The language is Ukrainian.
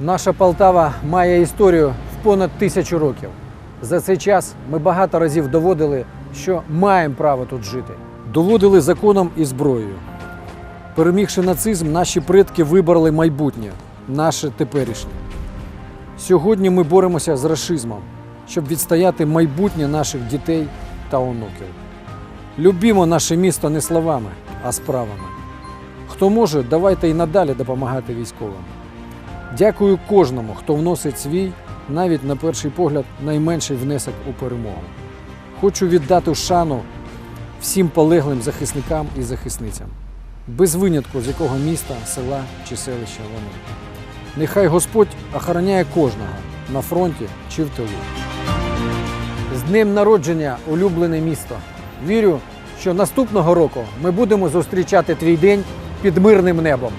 Наша Полтава має історію в понад тисячу років. За цей час ми багато разів доводили, що маємо право тут жити. Доводили законом і зброєю. Перемігши нацизм, наші предки вибрали майбутнє, наше теперішнє. Сьогодні ми боремося з рашизмом, щоб відстояти майбутнє наших дітей та онуків. Любімо наше місто не словами, а справами. Хто може, давайте і надалі допомагати військовим. Дякую кожному, хто вносить свій, навіть на перший погляд, найменший внесок у перемогу. Хочу віддати шану всім полеглим захисникам і захисницям, без винятку з якого міста, села чи селища вони. Нехай Господь охороняє кожного на фронті чи в тилу. З днем народження, улюблене місто. Вірю, що наступного року ми будемо зустрічати твій день під мирним небом.